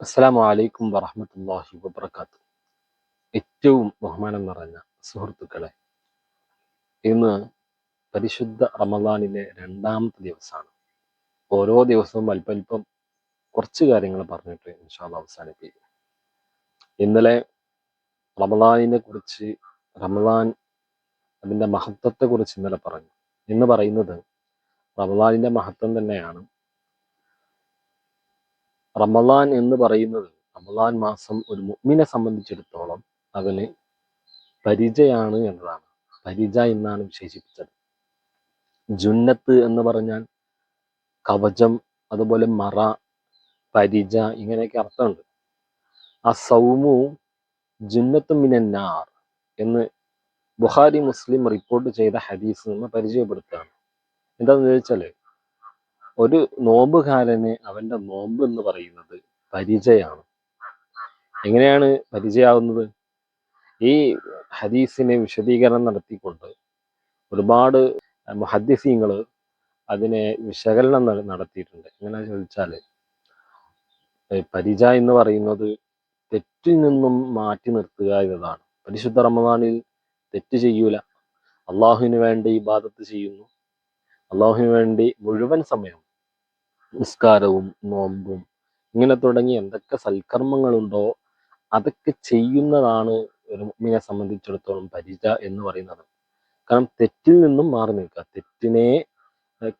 അസ്സലാമു അലൈക്കും വറഹമത്തല്ലാഹി വബർക്കാത്തു ഏറ്റവും ബഹുമാനം നിറഞ്ഞ സുഹൃത്തുക്കളെ ഇന്ന് പരിശുദ്ധ റമദാനിലെ രണ്ടാമത്തെ ദിവസമാണ്. ഓരോ ദിവസവും അല്പല്പം കുറച്ച് കാര്യങ്ങൾ പറഞ്ഞിട്ട് ഇൻഷാൽ അവസാനിപ്പിക്കും. ഇന്നലെ റമദാനിനെ കുറിച്ച് റമദാൻ അതിന്റെ മഹത്വത്തെ കുറിച്ച് ഇന്നലെ പറഞ്ഞു. ഇന്ന് പറയുന്നത് റമദാനിന്റെ മഹത്വം തന്നെയാണ്. റമദാൻ എന്ന് പറയുന്നത് റമദാൻ മാസം ഒരു മുഗ്മിനെ സംബന്ധിച്ചിടത്തോളം അവന് പരിചയാണ് എന്നതാണ്. പരിച എന്നാണ് വിശേഷിപ്പിച്ചത്. ജുന്നത്ത് എന്ന് പറഞ്ഞാൽ കവചം അതുപോലെ മറ പരിച ഇങ്ങനെയൊക്കെ അർത്ഥമുണ്ട്. ആ സൗമു ജുന്നത്തു മിനന്നാർ എന്ന് ബുഹാരി മുസ്ലിം റിപ്പോർട്ട് ചെയ്ത ഹദീസ് നിന്ന് പരിചയപ്പെടുത്തുകയാണ്. എന്താണെന്ന് ചോദിച്ചാൽ ഒരു നോമ്പുകാരന് അവന്റെ നോമ്പ് എന്ന് പറയുന്നത് പരിചയമാണ്. എങ്ങനെയാണ് പരിചയമാവുന്നത് ഈ ഹദീസിനെ വിശദീകരണം നടത്തിക്കൊണ്ട് ഒരുപാട് മുഹദ്ദിസീങ്ങൾ അതിനെ വിശകലനം നടത്തിയിട്ടുണ്ട്. എങ്ങനെ ചോദിച്ചാൽ പരിച എന്ന് പറയുന്നത് തെറ്റിൽ നിന്നും മാറ്റി നിർത്തുക എന്നതാണ്. പരിശുദ്ധ റമദാനിൽ തെറ്റ് ചെയ്യൂല. അള്ളാഹുവിന് വേണ്ടി ഇബാദത്ത് ചെയ്യുന്നു. അള്ളാഹുവിന് വേണ്ടി മുഴുവൻ സമയം നിസ്കാരവും നോമ്പും. ഇങ്ങനെ തുടങ്ങി എന്തൊക്കെ സൽക്കർമ്മങ്ങളുണ്ടോ അതൊക്കെ ചെയ്യുന്നതാണ് ഒരു മുഅ്മിനെ സംബന്ധിച്ചിടത്തോളം പരിച എന്ന് പറയുന്നത്. കാരണം തെറ്റിൽ നിന്നും മാറി നിൽക്കുക. തെറ്റിനെ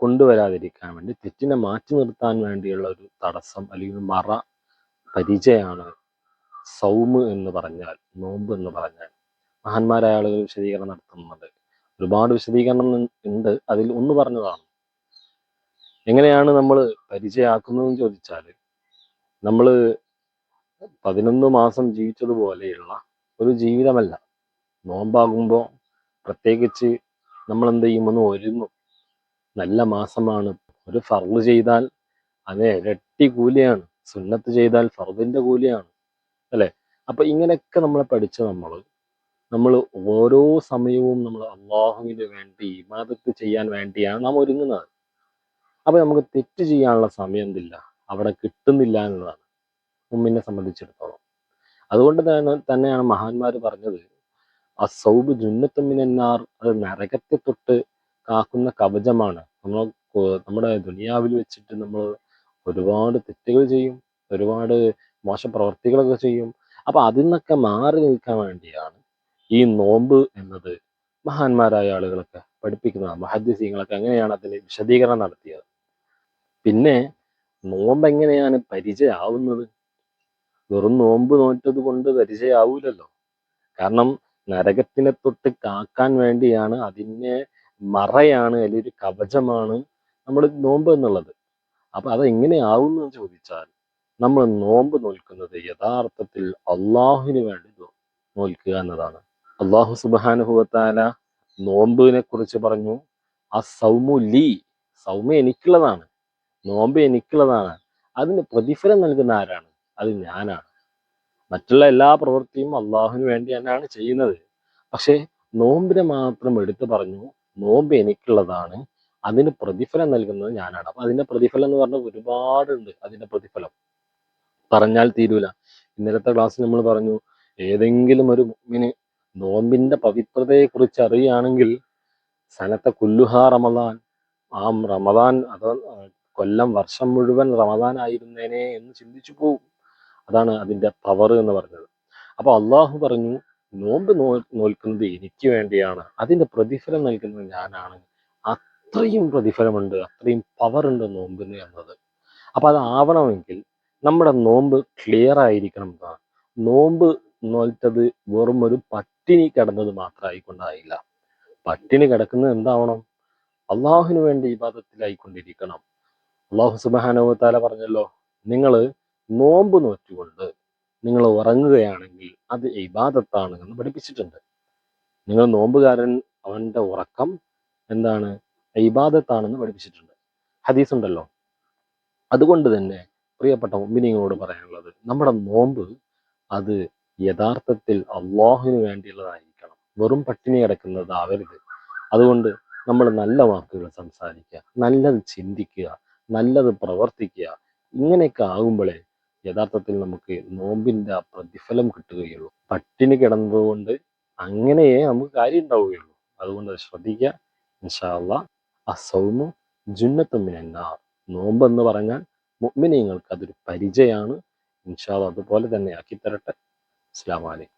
കൊണ്ടുവരാതിരിക്കാൻ വേണ്ടി തെറ്റിനെ മാറ്റി നിർത്താൻ വേണ്ടിയുള്ള ഒരു തടസ്സം അല്ലെങ്കിൽ മറ പരിചയാണ് സൗമ് എന്ന് പറഞ്ഞാൽ നോമ്പ് എന്ന് പറഞ്ഞാൽ. മഹാന്മാരായ ആളുകൾ വിശദീകരണം നടത്തുന്നുണ്ട്. ഒരുപാട് വിശദീകരണം ഉണ്ട്. അതിൽ ഒന്ന് പറഞ്ഞതാണ്. എങ്ങനെയാണ് നമ്മൾ പരിചയമാക്കുന്നതെന്ന് ചോദിച്ചാൽ നമ്മൾ പതിനൊന്ന് മാസം ജീവിച്ചതുപോലെയുള്ള ഒരു ജീവിതമല്ല. നോമ്പാകുമ്പോൾ പ്രത്യേകിച്ച് നമ്മൾ എന്ത് ചെയ്യുമെന്ന് ഒരുങ്ങും. നല്ല മാസമാണ്. ഒരു ഫർൾ ചെയ്താൽ അത് ഇരട്ടി കൂലിയാണ്. സുന്നത്ത് ചെയ്താൽ ഫർദിന്റെ കൂലിയാണ്. അല്ലേ? അപ്പൊ ഇങ്ങനെയൊക്കെ നമ്മൾ പഠിച്ച നമ്മൾ നമ്മൾ ഓരോ സമയവും നമ്മൾ അള്ളാഹുവിന് വേണ്ടി ഇമാദത്ത് ചെയ്യാൻ വേണ്ടിയാണ് നാം ഒരുങ്ങുന്നത്. അപ്പൊ നമുക്ക് തെറ്റ് ചെയ്യാനുള്ള സമയം എന്തില്ല? അവിടെ കിട്ടുന്നില്ല എന്നുള്ളതാണ്. ഉമ്മിനെ സംബന്ധിച്ചിടത്തോളം. അതുകൊണ്ട് തന്നെ തന്നെയാണ് മഹാന്മാർ പറഞ്ഞത് ആ സൗബ് ജുന്നത്തുമിനാർ അത് നരകത്തെ തൊട്ട് കാക്കുന്ന കവചമാണ്. നമ്മൾ നമ്മുടെ ദുനിയാവിൽ വെച്ചിട്ട് നമ്മൾ ഒരുപാട് തെറ്റുകൾ ചെയ്യും ഒരുപാട് മോശ പ്രവർത്തികളൊക്കെ ചെയ്യും. അപ്പൊ അതിൽ നിന്നൊക്കെ മാറി നിൽക്കാൻ വേണ്ടിയാണ് ഈ നോമ്പ് എന്നത് മഹാന്മാരായ ആളുകളൊക്കെ പഠിപ്പിക്കുന്നതാണ് മഹദ്യസീങ്ങളൊക്കെ അങ്ങനെയാണ് അതിന് വിശദീകരണം നടത്തിയത്? പിന്നെ നോമ്പ് എങ്ങനെയാണ് പരിചയമാവുന്നത് വെറും നോമ്പ് നോറ്റത് കൊണ്ട് പരിചയമാവൂലല്ലോ കാരണം നരകത്തിനെ തൊട്ട് കാക്കാൻ വേണ്ടിയാണ് അതിനെ മറയാണ് അല്ലെങ്കിൽ ഒരു കവചമാണ് നമ്മൾ നോമ്പ് എന്നുള്ളത്. അപ്പൊ അത് എങ്ങനെയാവും എന്ന് ചോദിച്ചാൽ നമ്മൾ നോമ്പ് നോൽക്കുന്നത് യഥാർത്ഥത്തിൽ അള്ളാഹുവിന് വേണ്ടി നോൽക്കുക എന്നതാണ്. അള്ളാഹു സുബാനുഭവത്താല നോമ്പിനെ കുറിച്ച് പറഞ്ഞു ആ സൗമു ലീ. സൗമ എനിക്കുള്ളതാണ്. നോമ്പ് എനിക്കുള്ളതാണ്. അതിന് പ്രതിഫലം നൽകുന്ന ആരാണ്? അത് ഞാനാണ്. മറ്റുള്ള എല്ലാ പ്രവൃത്തിയും അള്ളാഹുവിന് വേണ്ടി തന്നെയാണ് ചെയ്യുന്നത്. പക്ഷേ നോമ്പിനെ മാത്രം എടുത്തു പറഞ്ഞു നോമ്പ് എനിക്കുള്ളതാണ് അതിന് പ്രതിഫലം നൽകുന്നത് ഞാനാണ്. അപ്പൊ അതിന്റെ പ്രതിഫലം എന്ന് പറഞ്ഞാൽ ഒരുപാടുണ്ട് അതിന്റെ പ്രതിഫലം. പറഞ്ഞാൽ തീരൂല. ഇന്നലത്തെ ക്ലാസ്സിൽ നമ്മൾ പറഞ്ഞു ഏതെങ്കിലും ഒരു മുഅ്മിന് നോമ്പിന്റെ പവിത്രതയെ കുറിച്ച് അറിയുകയാണെങ്കിൽ സനത്തെ കുല്ലുഹ റമദാൻ ആ റമദാൻ അത് കൊല്ലം വർഷം മുഴുവൻ റമദാൻ ആയിരുന്നേനെ എന്ന് ചിന്തിച്ചു പോകും അതാണ് അതിന്റെ പവർ എന്ന് പറഞ്ഞത്. അപ്പോൾ അള്ളാഹു പറഞ്ഞു നോമ്പ് നോ നോൽക്കുന്നത് എനിക്ക് വേണ്ടിയാണ്. അതിന്റെ പ്രതിഫലം നൽകുന്നത് ഞാനാണ്. അത്രയും പ്രതിഫലമുണ്ട് അത്രയും പവർ ഉണ്ട് നോമ്പിന് എന്നത്. അപ്പൊ അതാവണമെങ്കിൽ നമ്മുടെ നോമ്പ് ക്ലിയർ ആയിരിക്കണം എന്നാണ് നോമ്പ് നോൽറ്റത് വെറും ഒരു പട്ടിണി കിടന്നത് മാത്രമായിക്കൊണ്ടായില്ല പട്ടിണി കിടക്കുന്നത് എന്താവണം? അള്ളാഹുവിന് വേണ്ടി ഇബാദത്തിലായിക്കൊണ്ടിരിക്കണം. അള്ളാഹു സുബാനുവത്താല പറഞ്ഞല്ലോ നിങ്ങൾ നോമ്പ് നോറ്റുകൊണ്ട് നിങ്ങൾ ഉറങ്ങുകയാണെങ്കിൽ അത് ഇബാദത്താണ് എന്ന് പഠിപ്പിച്ചിട്ടുണ്ട്. നിങ്ങൾ നോമ്പുകാരൻ അവന്റെ ഉറക്കം എന്താണ്? ഇബാദത്താണെന്ന് പഠിപ്പിച്ചിട്ടുണ്ട്. ഹദീസ് ഉണ്ടല്ലോ. അതുകൊണ്ട് തന്നെ പ്രിയപ്പെട്ട മുമ്പിനിങ്ങളോട് പറയാനുള്ളത് നമ്മുടെ നോമ്പ് അത് യഥാർത്ഥത്തിൽ അള്ളാഹുവിന് വേണ്ടിയുള്ളതായിരിക്കണം. വെറും പട്ടിണി കിടക്കുന്നതാവരുത് അതുകൊണ്ട് നമ്മൾ നല്ല വാക്കുകൾ സംസാരിക്കുക നല്ലത് ചിന്തിക്കുക നല്ലത് പ്രവർത്തിക്കുക. ഇങ്ങനെയൊക്കെ ആകുമ്പോഴേ യഥാർത്ഥത്തിൽ നമുക്ക് നോമ്പിന്റെ ആ പ്രതിഫലം കിട്ടുകയുള്ളൂ. പട്ടിണി കിടന്നതുകൊണ്ട് അങ്ങനെയേ നമുക്ക് കാര്യം ഉണ്ടാവുകയുള്ളൂ. അതുകൊണ്ട് അത് ശ്രദ്ധിക്കുക. ഇൻഷാല്ല സൗമു ജുന്നത്തുമിനാർ നോമ്പ് എന്ന് പറഞ്ഞാൽ മുഅ്മിനീങ്ങൾക്ക് അതൊരു പരിചയമാണ് ഇൻഷാല്ല അതുപോലെ തന്നെ ആക്കി തരട്ടെ അസ്സലാമു അലൈക്കും.